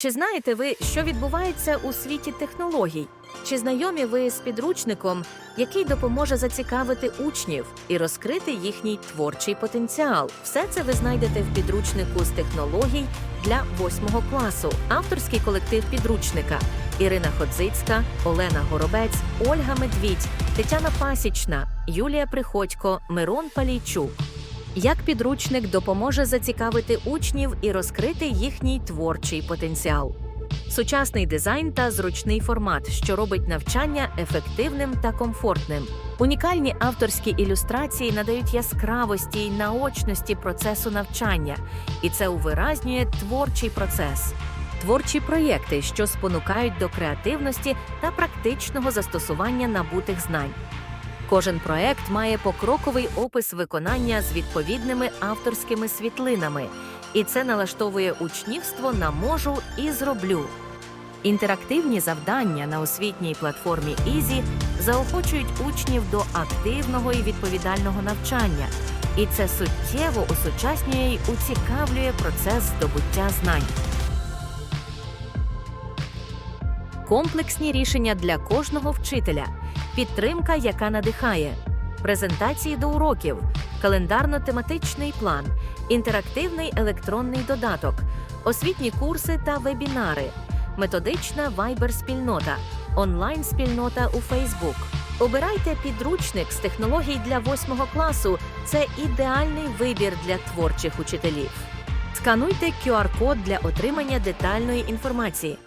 Чи знаєте ви, що відбувається у світі технологій? Чи знайомі ви з підручником, який допоможе зацікавити учнів і розкрити їхній творчий потенціал? Все це ви знайдете в підручнику з технологій для восьмого класу. Авторський колектив підручника Ірина Ходзицька, Олена Горобець, Ольга Медвідь, Тетяна Пасічна, Юлія Приходько, Мирон Палійчук. Як підручник допоможе зацікавити учнів і розкрити їхній творчий потенціал? Сучасний дизайн та зручний формат, що робить навчання ефективним та комфортним. Унікальні авторські ілюстрації надають яскравості й наочності процесу навчання, і це увиразнює творчий процес. Творчі проєкти, що спонукають до креативності та практичного застосування набутих знань. Кожен проект має покроковий опис виконання з відповідними авторськими світлинами, і це налаштовує учнівство на можу і зроблю. Інтерактивні завдання на освітній платформі Easy заохочують учнів до активного і відповідального навчання, і це суттєво осучаснює й уцікавлює процес здобуття знань. Комплексні рішення для кожного вчителя, підтримка, яка надихає, презентації до уроків, календарно-тематичний план, інтерактивний електронний додаток, освітні курси та вебінари, методична вайбер-спільнота, онлайн-спільнота у Facebook. Обирайте підручник з технологій для восьмого класу. Це ідеальний вибір для творчих учителів. Скануйте QR-код для отримання детальної інформації.